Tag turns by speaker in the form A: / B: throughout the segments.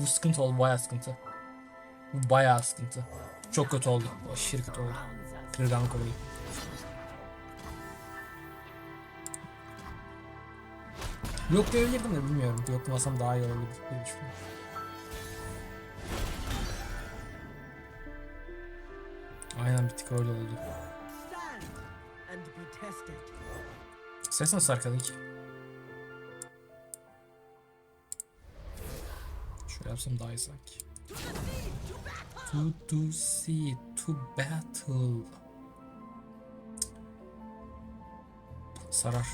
A: Bu sıkıntı oldu. Bayağı sıkıntı. Bu bayağı sıkıntı. Çok kötü oldu. Aşırı kötü oldu. Kırılganlık olayı. Yok diyebilirdim de bilmiyorum. Yoklamasam daha iyi olurdu diye düşünüyorum. Aynen bir tık öyle oldu. Ses nasıl arkadaki? Şöyle yapsam daha iyi sanki. To see, to battle. Sarar.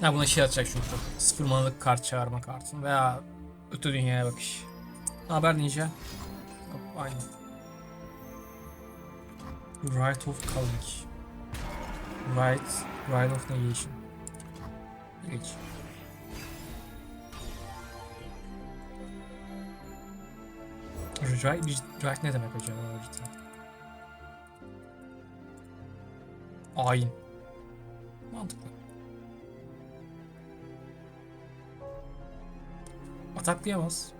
A: Ha buna şey atacak çünkü. Sıfır manalık kart çağırma kartını veya öte dünyaya bakış. Ne haber Ninja? Aynı. Right of Calling. Right, right of Negation. Geç. Right, right ne demek hocam? Ayin. Mantıklı. Ataklayamaz.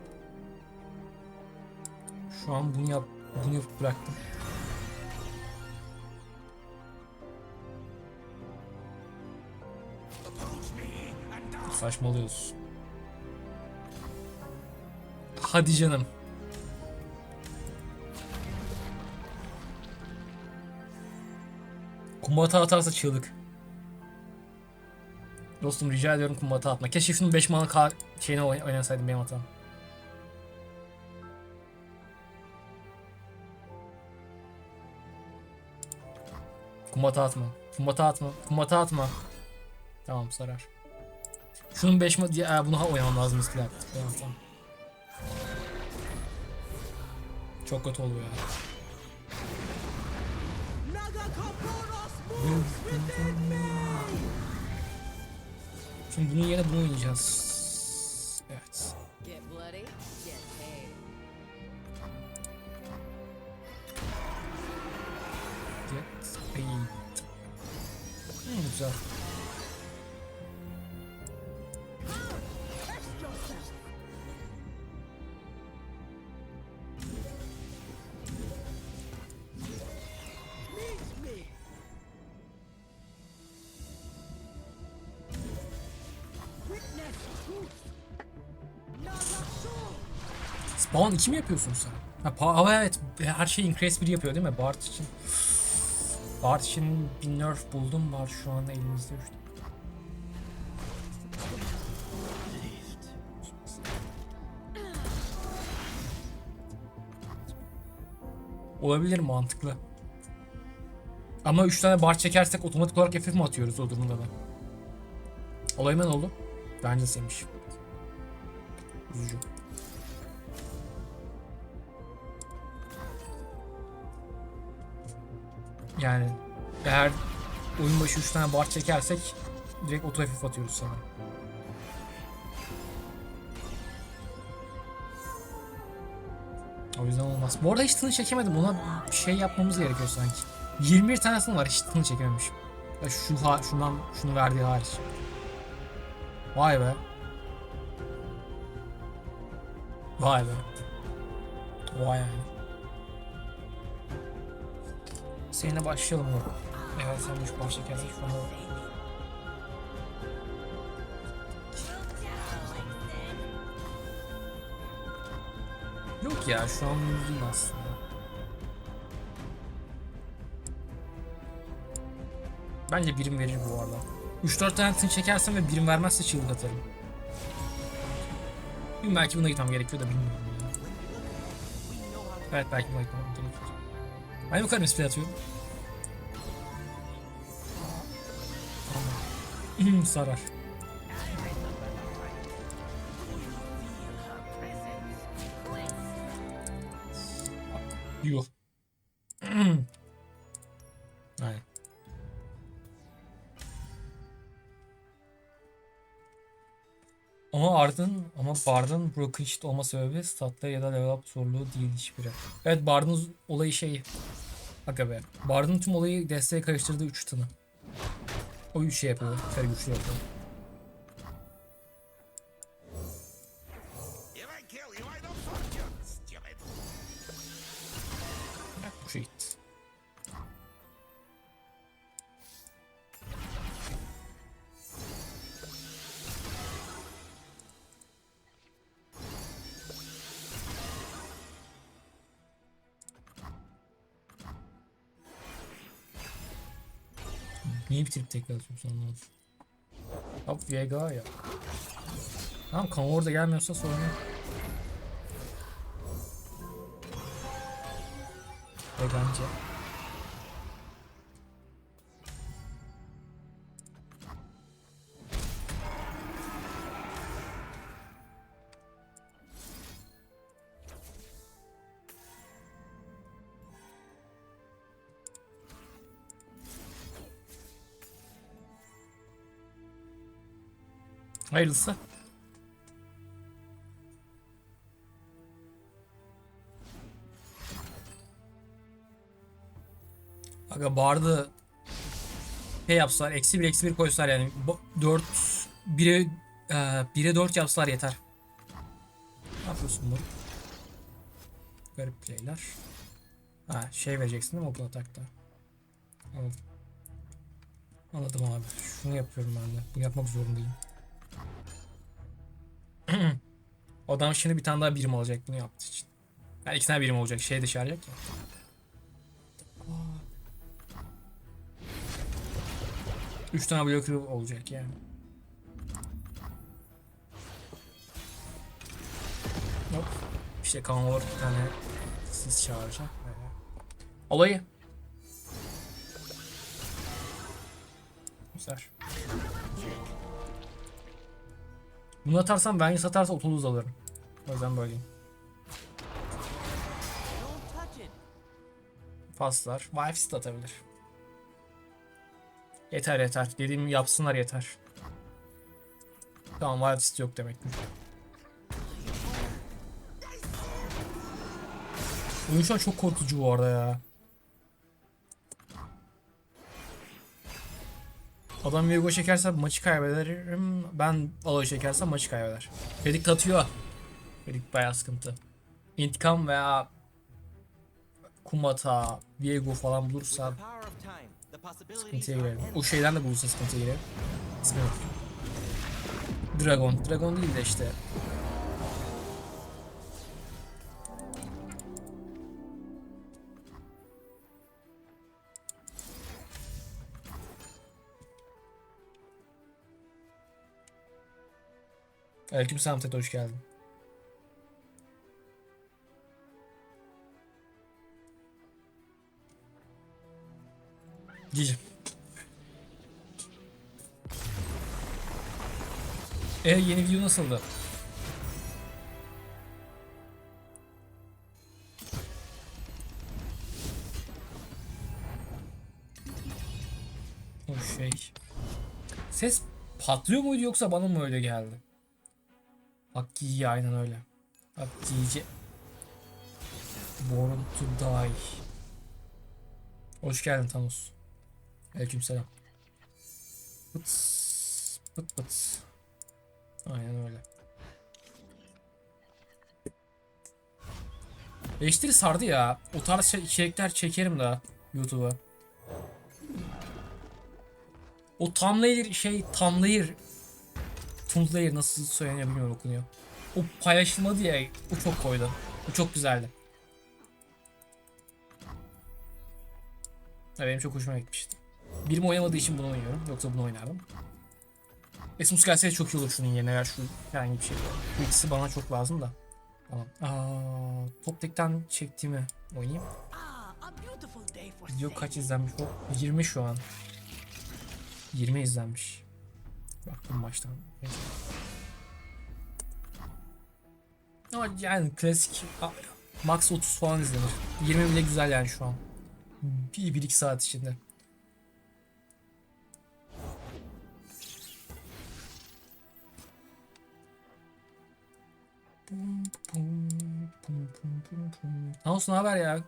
A: Şu an bunu yap bunu yapıp bıraktım. Saçmalıyoruz. Hadi canım. Kumbata atarsa çığlık. Dostum rica ediyorum kumbata atma. Keşke şunun 5 mana şeyine oyn- oynasaydım benim hatam. Kumbata atma. Kumbata atma. Kumbata atma. Tamam sarar. Şunun 5 ma... Ya, bunu oynamam lazım istilah. Tamam tamam. Çok kötü oluyor ya. Şimdi bunun yerine bunu oynayacağız. Güzel. Spawn 2 mi yapıyorsun sen? Ha, pa- evet her şey increase 1 yapıyor değil mi Bart için? Bart için bir nerf buldum var şu an elimizde işte. Olabilir mantıklı. Ama 3 tane bar çekersek otomatik olarak FF mi atıyoruz o durumda da? Olay ne oldu? Bence sevmiş. Üzücü. Yani eğer oyun başı 3 tane bar çekersek direkt auto FF atıyoruz sanırım. O yüzden olmaz. Bu arada hiç tını çekemedim. Ona bir şey yapmamız gerekiyor sanki. 21 tanesinin var. Hiç tını çekememişim. Şu ha şundan şunu verdiği hariç. Vay be. Vay be. Vay yani. Seninle başlayalım mı? Evet sen şu baş çekersen şu an Yok ya şu an değil aslında. Bence birim verir bu arada. 3-4 tanesini çekersem ve birim vermezse çığlık atarım. Bilmiyorum belki buna gitmem gerekiyor da bilmiyorum. Evet belki buna gitmem gerekiyor. Ben yukarı misplay atıyorum. Sarar. Yuh. Ama ardın ama Ama Bard'ın Broken olma sebebi statları ya da level up zorluğu değil hiçbiri. Evet Bard'ın olayı şey. Aga be. Bard'ın tüm olayı desteğe karıştırdığı 3 tını. O 3 şey yapıyor. Fer güçlü yapıyor.
B: Stupid.
A: Bak bu şey. Niye bitirip tekrar atıyorsun anlamadım. Hop Vega ya. Tamam kan orada gelmiyorsa sorun yok. Vegancı. Hayırlısı. Aga bardı şey yapsalar eksi bir eksi bir koysalar yani 4 1'e 1'e 4 yapsalar yeter. Ne yapıyorsun bu? Garip playler. Ha şey vereceksin değil mi okul atakta? Anladım. Anladım abi. Şunu yapıyorum ben de. Bunu yapmak zorundayım. Adam şimdi bir tane daha birim alacak bunu yaptığı için. Yani iki tane birim olacak. Şey dışarıyacak ya. Üç tane blocker olacak yani. Hop. İşte Convor bir tane siz çağıracak. Olayı. Güzel. Bunu atarsam ben satarsa 30 alırım. O yüzden böyleyim. Paslar. Wives de atabilir. Yeter yeter. Dediğimi yapsınlar yeter. Tamam Wives yok demek ki. Oyun şu an çok korkutucu bu arada ya. Adam Viego çekerse maçı kaybederim. Ben Aloy çekersem maçı kaybeder. Fedik atıyor. Fedik bayağı sıkıntı. İntikam veya Kumata, Viego falan bulursa sıkıntıya girerim. O şeyden de bulursa sıkıntıya girerim. İsmi yok. Dragon. Dragon değil de işte. Aleykümselam Tete hoş geldin. Cici. E yeni video nasıldı? O şey. Ses patlıyor muydu yoksa bana mı öyle geldi? Hakki aynen öyle. Hakkici. Born to die. Hoş geldin Thanos. Aleykümselam. Pıts, pıt pıt. Aynen öyle. Eleştiri sardı ya. O tarz şey- içerikler çekerim daha YouTube'a. O thumbnail şey thumbnail thumbnail nasıl söyleniyor bilmiyorum okunuyor. O paylaşılmadı ya o çok koydu. O çok güzeldi. Ya benim çok hoşuma gitmişti. Birim oynamadığı için bunu oynuyorum. Yoksa bunu oynardım. Esmus gelse çok iyi olur şunun yerine ver şu herhangi bir şey. Bu ikisi bana çok lazım da. Tamam. Aa, top tekten çektiğimi oynayayım. Video kaç izlenmiş? O 20 şu an. 20 izlenmiş. Baktım baştan. Ama yani klasik max 30 falan izlenir. 20 bile güzel yani şu an. 1-2 saat içinde. Pum. Ne haber ya?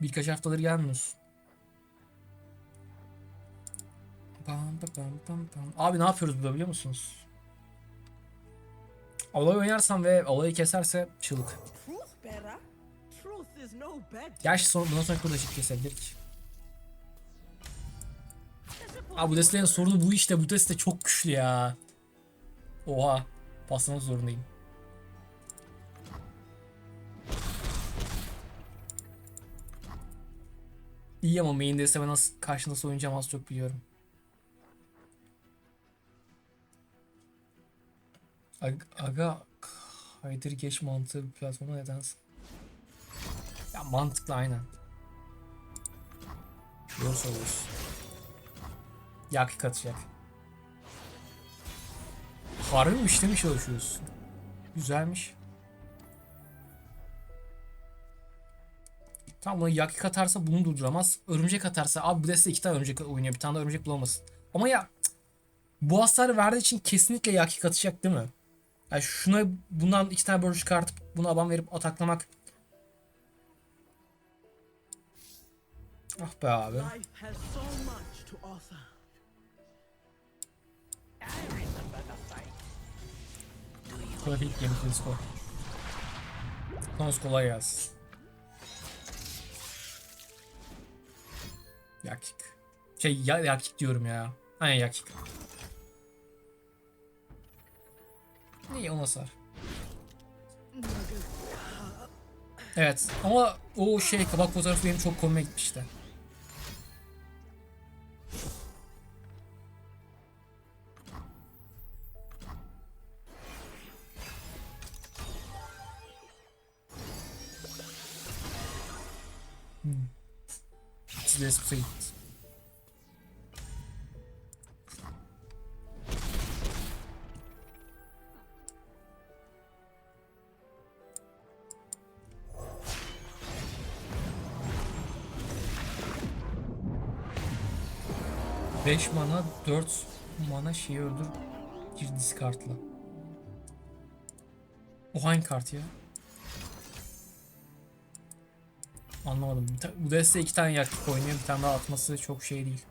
A: Birkaç haftadır gelmiyorsun. Abi ne yapıyoruz burada biliyor musunuz? Alay oynarsam ve alayı keserse çığlık. Gerçi son, bundan sonra da ışık kesebilir ki. Abi bu destelerin sorunu bu işte. Bu deste çok güçlü ya. Oha. Paslamak zorundayım. İyi ama main deste ben nasıl, karşı nasıl oynayacağım az çok biliyorum. Aga, kaydır geç mantığı bir platforma nedense. Ya mantıklı aynen. Doğru söylüyorsun. Yak katacak. Harbi mi işte mi çalışıyorsun? Güzelmiş. Tamam bunu yak katarsa bunu durduramaz. Örümcek atarsa abi bu deste iki tane örümcek oynuyor. Bir tane de örümcek bulamasın. Ama ya bu hasarı verdiği için kesinlikle yak katacak değil mi? Yani şuna bundan iki tane bölü çıkartıp buna aban verip ataklamak Ah be abi. Trafik gemisi skor. Konos kolay gelsin. Yakik. Şey ya, yakik diyorum ya. Aynen yakik. iyi 10 hasar. Evet ama o şey kabak fotoğrafı benim çok komik gitmişti. Hmm. Size sıkayım. 5 mana 4 mana şeyi öldür. Bir diskartla. Bu hangi kart ya? Anlamadım. Bu deste iki tane yer oynuyor. Bir tane daha atması çok şey değil.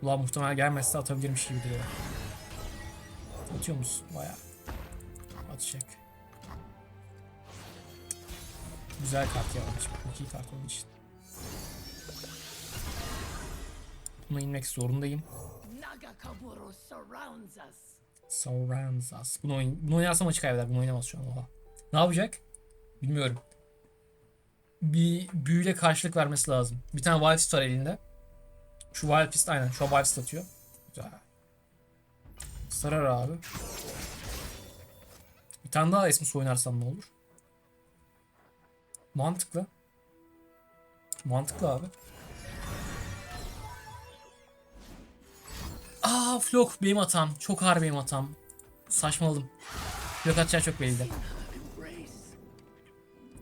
A: Kulağa muhtemel gelmezse atabilirmiş gibi duruyor. Atıyor musun? Baya. Atacak. Güzel kart ya. İyi kart onun için. Buna inmek zorundayım.
C: Surrounds us.
A: Bunu, oyn bunu oynarsam maçı kaybeder. Bunu oynamaz şu an. Oha. Ne yapacak? Bilmiyorum. Bir büyüyle karşılık vermesi lazım. Bir tane Wild Fist var elinde. Şu Wild Fist aynen. Şu Wild Fist atıyor. Güzel. Sarar abi. Bir tane daha Esmus oynarsam ne olur? Mantıklı. Mantıklı abi. Aa Flock benim hatam. Çok ağır benim hatam. Saçmaladım. Flock atacağı çok belliydi.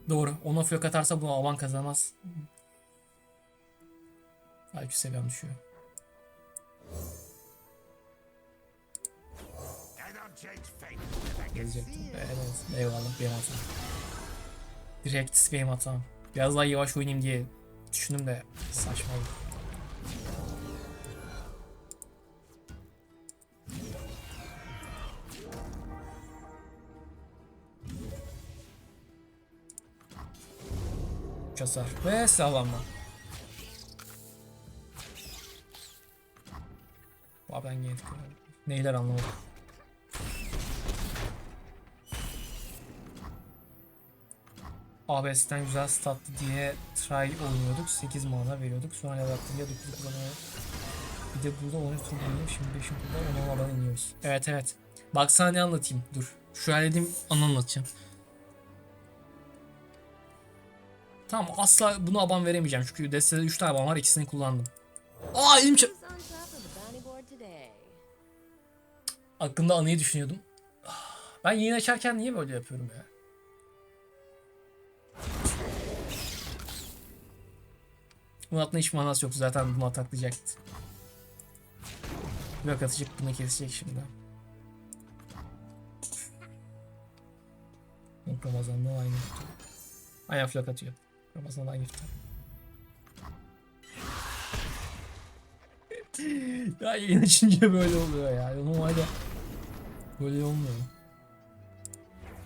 A: Doğru. Ona Flock atarsa bu avan kazanamaz. IQ seviyem düşüyor. Gelecektim. Evet. Eyvallah benim hatam. Direkt benim hatam. Biraz daha yavaş oynayayım diye düşündüm de saçmaladım. Üç hasar ve sağlamma. Vay ben geldik. Neyler anlamadım. ABS'den güzel statlı diye try oynuyorduk. 8 mana veriyorduk. Sonra level attım ya 9 kullanıyorduk. Bir de burada 13 tur oynuyorum. Şimdi 5 turda 10 alan iniyoruz. Evet evet. Bak sana ne anlatayım. Dur. Şu halledeyim anı anlatacağım. Tamam asla bunu aban veremeyeceğim. Çünkü destede 3 tane aban var. ikisini kullandım. Aa elim
D: today?
A: Aklımda anıyı düşünüyordum. Ben yayın açarken niye böyle yapıyorum ya? Bunun aklında hiç manası yok. Zaten bunu ataklayacaktı. Blok atacak bunu kesecek şimdi. Yok Ramazan'dan aynı. Aynen flak atıyor. Aynı gift. ya yayın açınca böyle oluyor ya. Normalde böyle olmuyor.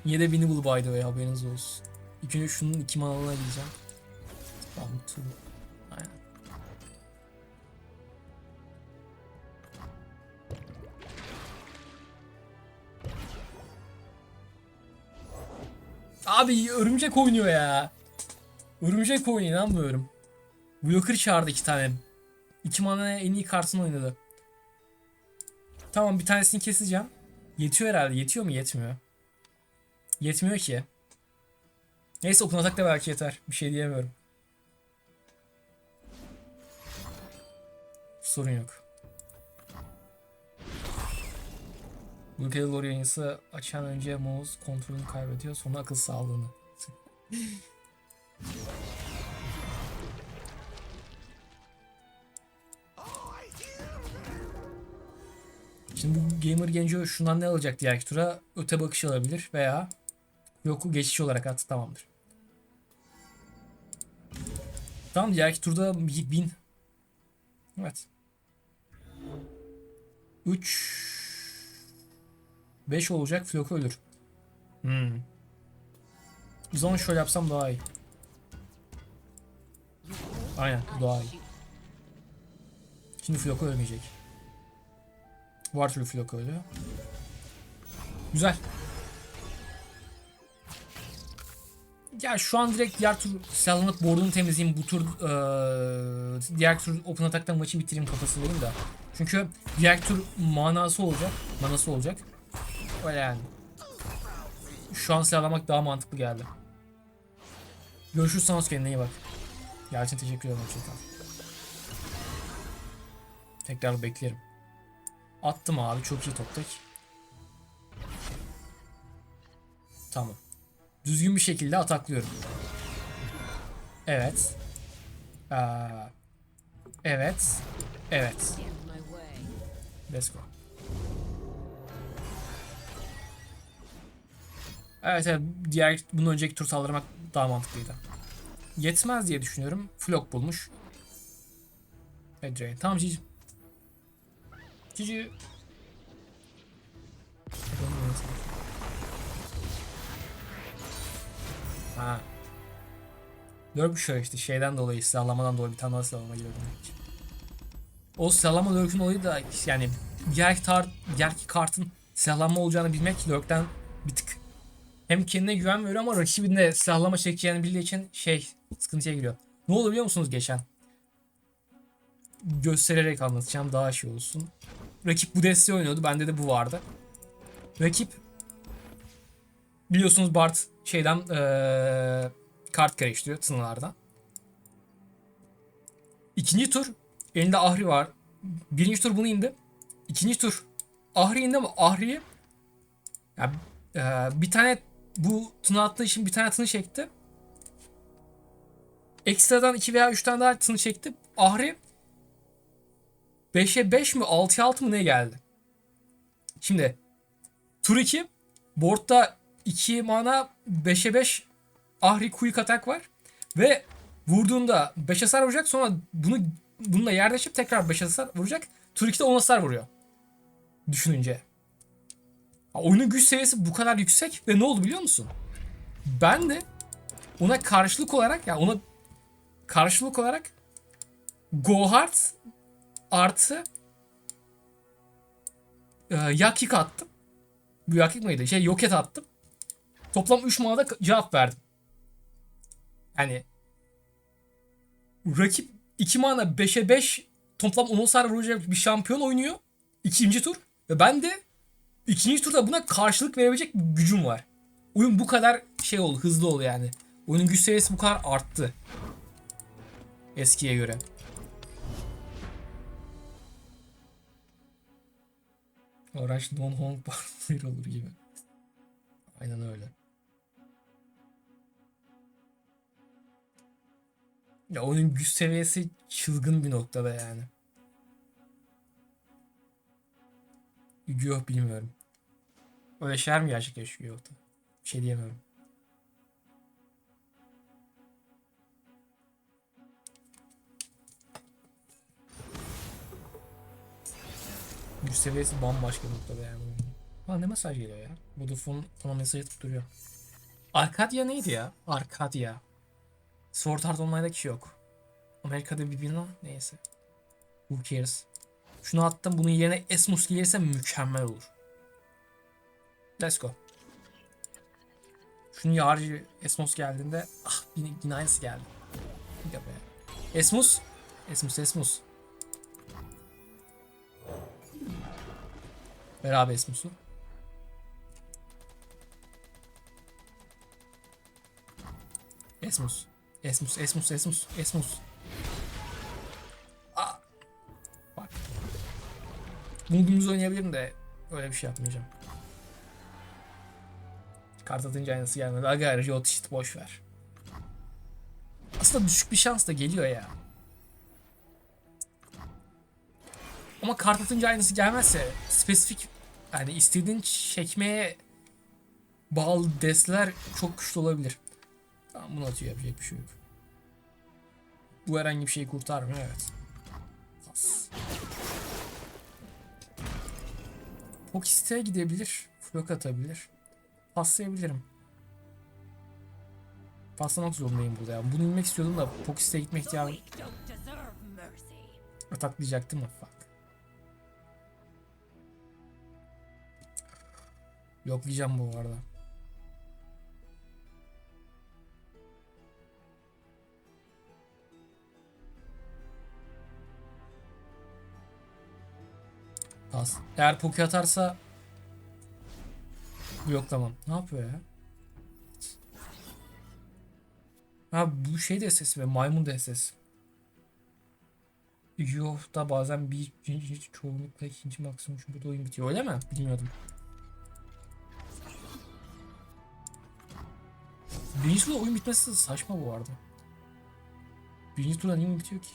A: Yine de beni bul by the haberiniz olsun. İlk önce şunun iki manalına gideceğim. Tur. Aynen. Abi örümcek oynuyor ya. Örümcek oynuyor inanmıyorum. Blocker çağırdı iki tane. İki manaya en iyi kartını oynadı. Tamam bir tanesini keseceğim. Yetiyor herhalde. Yetiyor mu? Yetmiyor. Yetmiyor ki. Neyse okun atak da belki yeter. Bir şey diyemiyorum. Sorun yok. Ülkede lore yayıncısı açan önce mouse kontrolünü kaybediyor sonra akıl sağlığını. Şimdi bu Gamer Genco şundan ne alacak diğer tura? Öte bakış alabilir veya yoku geçiş olarak at tamamdır. Tamam diğer turda 1000. Evet. 3 5 olacak Flock ölür. Hmm. O şöyle yapsam daha iyi. Aynen bu daha iyi. Şimdi Flock ölmeyecek. Her türlü Flock öldü. Güzel. Ya şu an direkt diğer tur silahlanıp board'unu temizleyeyim. Bu tur eee, diğer tur open attack'tan maçı bitireyim kafasındayım da. Çünkü diğer tur manası olacak. Manası olacak. Öyle yani. Şu an silahlamak daha mantıklı geldi. Görüşürüz Sanos kendine iyi bak. Gerçekten teşekkür ederim. Hoşçakal. Tekrar beklerim. Attım abi çok iyi top. Tamam. Düzgün bir şekilde ataklıyorum. Evet. Aa, evet. Evet. Let's go. Evet, evet diğer bunun önceki tur saldırmak daha mantıklıydı. Yetmez diye düşünüyorum. Flock bulmuş. Drain. Tamam Cici. Cici. Ha. Şöyle işte şeyden dolayı silahlamadan dolayı bir tane daha silahlama geliyor demek ki. O silahlama Lurk'ün olayı da yani diğer, tar diğer kartın silahlanma olacağını bilmek Lurk'ten bir tık hem kendine güven veriyor ama rakibin de silahlama çekeceğini bildiği için şey sıkıntıya giriyor. Ne oldu biliyor musunuz geçen? Göstererek anlatacağım daha şey olsun. Rakip bu desteği oynuyordu. Bende de bu vardı. Rakip biliyorsunuz Bart şeyden eee kart karıştırıyor tınılardan. İkinci tur elinde Ahri var. Birinci tur bunu indi. İkinci tur Ahri indi ama Ahri'yi ya, eee, bir tane bu tını attığı için bir tane tını çekti. Ekstradan 2 veya 3 tane daha tını çekti. Ahri 5'e 5 mi 6'ya 6 mı ne geldi? Şimdi tur 2 boardda 2 mana 5'e 5 Ahri quick attack var. Ve vurduğunda 5 hasar vuracak sonra bunu bununla yerleşip tekrar 5 hasar vuracak. Tur 2'de 10 hasar vuruyor. Düşününce. Oyunun güç seviyesi bu kadar yüksek ve ne oldu biliyor musun? Ben de ona karşılık olarak ya ona karşılık olarak Go Hard artı e, Yakik attım. Bu Yakik mıydı? Şey Yoket attım. Toplam 3 manada cevap verdim. Yani rakip 2 mana 5'e 5 toplam 10 hasar vuracak bir şampiyon oynuyor. İkinci tur. Ve ben de ikinci turda buna karşılık verebilecek bir gücüm var. Oyun bu kadar şey oldu, hızlı oldu yani. Oyunun güç seviyesi bu kadar arttı. Eskiye göre. Araç non hong bir olur gibi. Aynen öyle. Ya onun güç seviyesi çılgın bir noktada yani. Yok bilmiyorum. Öyle şeyler mi gerçekleşiyor yoktu? Bir şey diyemiyorum. Güç seviyesi bambaşka noktada yani. Lan ne mesaj geliyor ya? Bu Vodafone bana mesaj atıp duruyor. Arkadia neydi ya? Arkadia. Sword Art Online'da kişi yok. Amerika'da bir bina neyse. Who cares? Şunu attım bunun yerine Esmus gelirse mükemmel olur. Let's go. Şunun yarıcı Esmus geldiğinde ah yine, geldi. Bir be. Esmus. Esmus Esmus. Beraber Esmus'u. Esmus. Esmus, Esmus, Esmus, Esmus. Aa. Bak. Bunu oynayabilirim de öyle bir şey yapmayacağım. Kart atınca aynısı gelmedi. Aga Riot işte boş ver. Aslında düşük bir şans da geliyor ya. Ama kart atınca aynısı gelmezse spesifik yani istediğin çekmeye bağlı desler çok güçlü olabilir. Tamam bunu atıyor yapacak bir şey yok. Bu herhangi bir şeyi kurtarır mı? Evet. As. Pokiste gidebilir. Flok atabilir. Paslayabilirim. Paslamak zorundayım burada ya. Bunu inmek istiyordum da Pokiste gitme ihtiyacım ataklayacaktım da fuck. Yoklayacağım bu arada. Pas. Eğer poke atarsa yoklamam. Ne yapıyor ya? Ha bu şey de SS ve maymun da SS. Yuh'ta bazen bir ikinci çoğunlukla ikinci maksimum çünkü oyun bitiyor öyle mi? Bilmiyordum. Birinci turda oyun bitmesi saçma bu arada. Birinci turda niye bitiyor ki?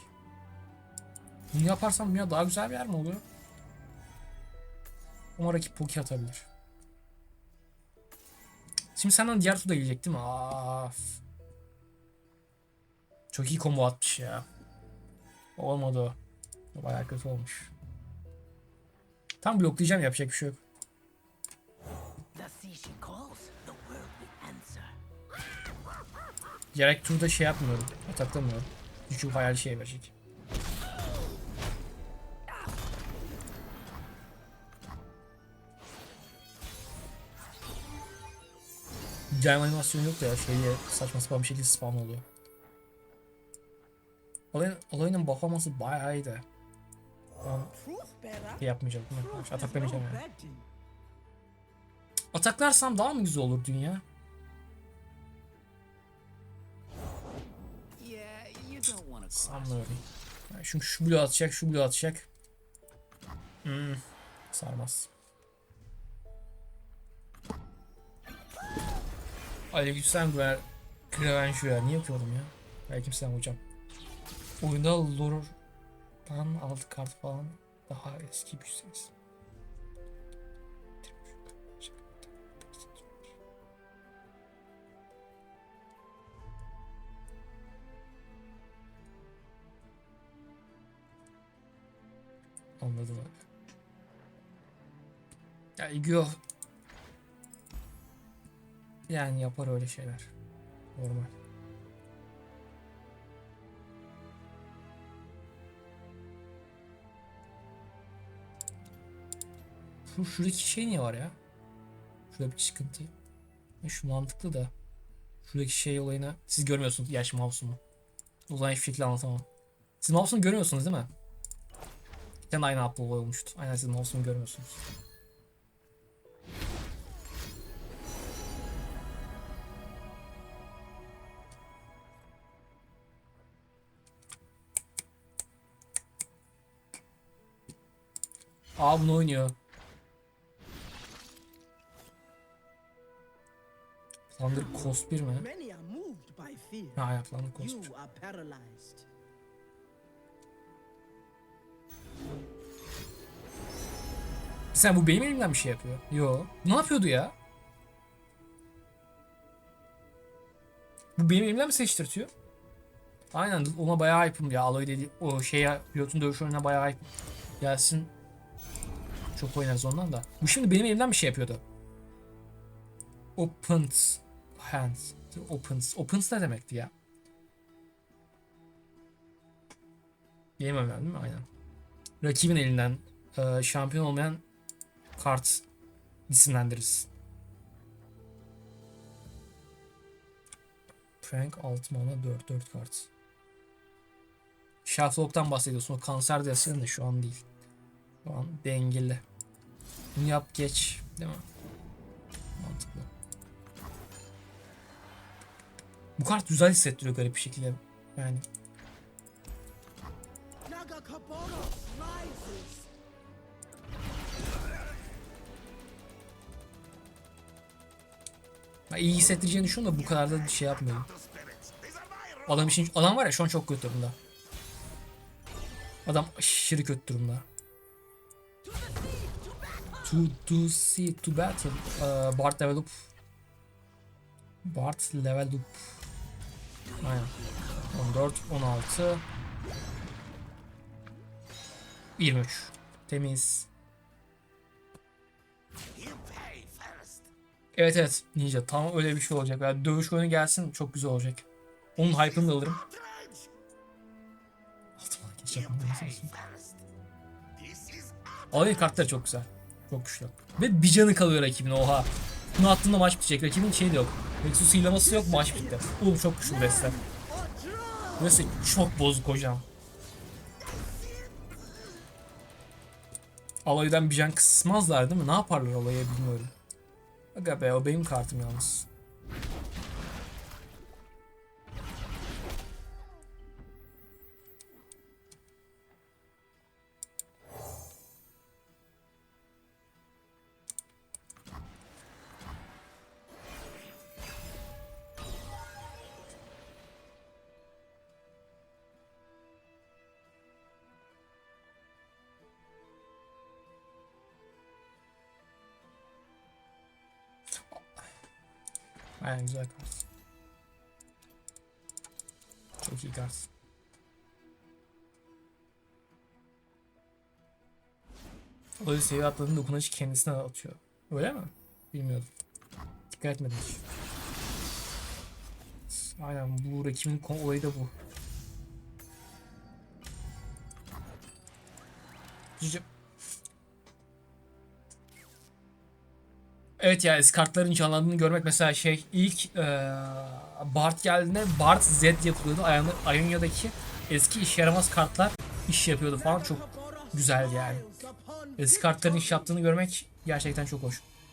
A: Bunu yaparsam ya daha güzel bir yer mi oluyor? Ama rakip poke atabilir. Şimdi senden diğer turda gelecek değil mi? Af. Çok iyi combo atmış ya. Olmadı o. Bayağı kötü olmuş. Tam bloklayacağım yapacak bir şey yok. Gerek turda şey yapmıyorum. Ataklamıyorum. Çünkü hayal şey verecek. Gelme animasyonu yok ya şeyle saçma sapan bir şekilde spawn oluyor. Olayın, olayının buff olması bayağı
C: Truth bearer.
A: şey yapmayacağım. Ataklamayacağım
C: no
A: yani. Ataklarsam daha mı güzel olur dünya? Sanmıyorum. Yani çünkü şu bloğu atacak, şu bloğu atacak. Hmm, sarmaz. Aleykümselam Güver. Kreven şu ya. Niye yapıyordum ya? Aleykümselam hocam. Oyunda lore'dan aldı kart falan daha eski bir ses. Anladım abi. Ya yani yapar öyle şeyler. Normal. Şu şuradaki şey niye var ya? Şurada bir sıkıntı. Ya Şu mantıklı da. Şuradaki şey olayına siz görmüyorsunuz gerçi mouse'umu. O zaman hiçbir şekilde anlatamam. Siz mouse'umu görmüyorsunuz değil mi? Bir tane aynı upload olmuştu. Aynen siz mouse'umu görmüyorsunuz. Aa bunu oynuyor. Thunder Cost 1 mi? Ha ayaklandı Cost 1.
C: You are paralyzed.
A: Sen bu benim elimden bir şey yapıyor. Yo. Ne yapıyordu ya? Bu benim elimden mi seçtirtiyor? Aynen ona bayağı hype'ım ya. Aloy dedi o şeye pilotun dövüş oyununa bayağı hype. Gelsin. Çok oynarız ondan da. Bu şimdi benim elimden bir şey yapıyordu. Opens hands. Opens. Opens ne demekti ya? Benim elimden değil mi? Aynen. Rakibin elinden e, şampiyon olmayan kart isimlendiririz. Frank 6 mana 4 4 kart. Shufflelock'tan bahsediyorsun. O kanser dersinin de şu an değil. An dengeli. Bunu yap geç. Değil mi? Mantıklı. Bu kart güzel hissettiriyor garip bir şekilde. Yani ben iyi hissettireceğini düşünüyorum da bu kadar da bir şey yapmıyorum. Adam için adam var ya şu an çok kötü durumda. Adam aşırı kötü durumda. To to see to battle. Ee, Bart level up. Bart level up. Aynen. 14, 16. 23. Temiz. Evet evet Ninja tam öyle bir şey olacak. Yani dövüş oyunu gelsin çok güzel olacak. Onun hype'ını da alırım. Altıma
B: You
A: geçeceğim.
B: pay first. This is
A: Alayı kartları çok güzel. Çok. Ve bir canı kalıyor rakibin oha. Bunu attığında maç bitecek. Rakibin şey de yok. Nexus hilaması yok maç bitti. Oğlum çok güçlü Beste. Burası çok bozuk hocam. Alaydan bir can kısmazlar değil mi? Ne yaparlar alaya bilmiyorum. Aga be o benim kartım yalnız. Aynen güzel kart. Çok iyi kart. Olayı seviye atladığında dokunuş kendisine atıyor. Öyle mi? Bilmiyordum. Dikkat etmedim hiç. Aynen bu rakibin olayı da bu. Cici- Evet ya kartların canlandığını görmek mesela şey ilk eee Bart geldiğinde Bart Z yapılıyordu. Ion- Ionia'daki eski işe yaramaz kartlar iş yapıyordu falan çok güzeldi yani. Eski kartların iş yaptığını görmek gerçekten çok hoş.